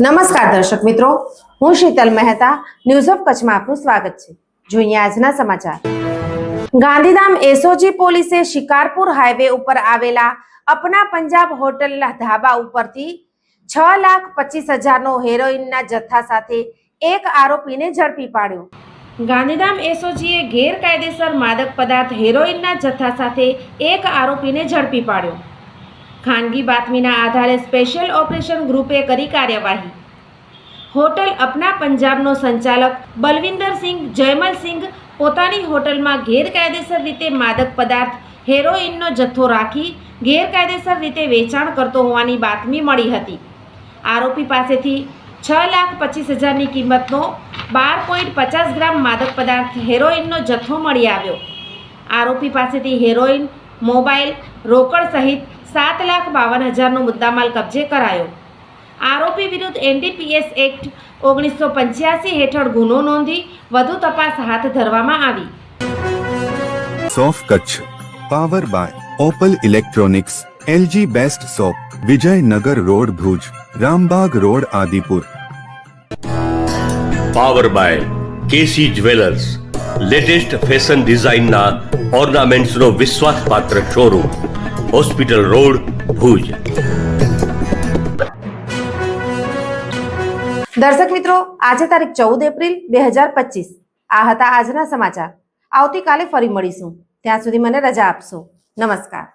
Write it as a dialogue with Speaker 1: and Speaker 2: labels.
Speaker 1: નમસ્કાર દર્શક મિત્રો, હું શીતલ મહેતા ન્યૂઝ ઓફ કચ્છમાં આપનું સ્વાગત છે. જોઈએ આજના સમાચાર. ગાંધીધામ એસઓજી પોલીસે શિકારપુર હાઈવે ઉપર આવેલા અપના પંજાબ હોટલના ધાબા ઉપરથી છ લાખ પચીસ હજારનો હેરોઇનના જથ્થા સાથે એક આરોપીને ઝડપી પાડ્યો. ગાંધીધામ એસઓજીએ ગેરકાયદેસર માદક પદાર્થ હેરોઇનના જથ્થા સાથે એક આરોપીને ઝડપી પાડ્યો. ખાનગી બાતમીના આધારે સ્પેશિયલ ઓપરેશન ગ્રુપે કરી કાર્યવાહી. હોટલ અપના પંજાબનો સંચાલક બલવિંદરસિંહ જયમલસિંહ પોતાની હોટલમાં ગેરકાયદેસર રીતે માદક પદાર્થ હેરોઇનનો જથ્થો રાખી ગેરકાયદેસર રીતે વેચાણ કરતો હોવાની બાતમી મળી હતી. આરોપી પાસેથી છ લાખ પચીસ હજારની કિંમતનો બાર પોઈન્ટ પચાસ ગ્રામ માદક પદાર્થ હેરોઇનનો જથ્થો મળી આવ્યો. આરોપી પાસેથી હેરોઇન મોબાઈલ, રોકડ સહિત સાત લાખ બાવન હજારનો મુદ્દામાલ કબજે કરાયો. આરોપી વિરુદ્ધ એનડીપીએસ એક્ટ ઓગણીસો પંચ્યાસી હેઠળ ગુનો નોંધી વધુ તપાસ હાથ ધરવામાં આવી.
Speaker 2: સોફ Kutch power buy Opal electronics LG best shop Vijaynagar road Bhuj Rambag road Adipur.
Speaker 3: Power buy KC jewellers latest fashion ડિઝાઇનના ઓર્નામેન્ટ્સનો વિશ્વાસપાત્ર શોરૂમ. Hospital road Bhuj.
Speaker 1: દર્શક મિત્રો, આજે તારીખ ચૌદ એપ્રિલ બે હજાર પચીસ. આ હતા આજના સમાચાર. આવતીકાલે ફરી મળીશું. ત્યાં સુધી મને રજા આપશો. નમસ્કાર.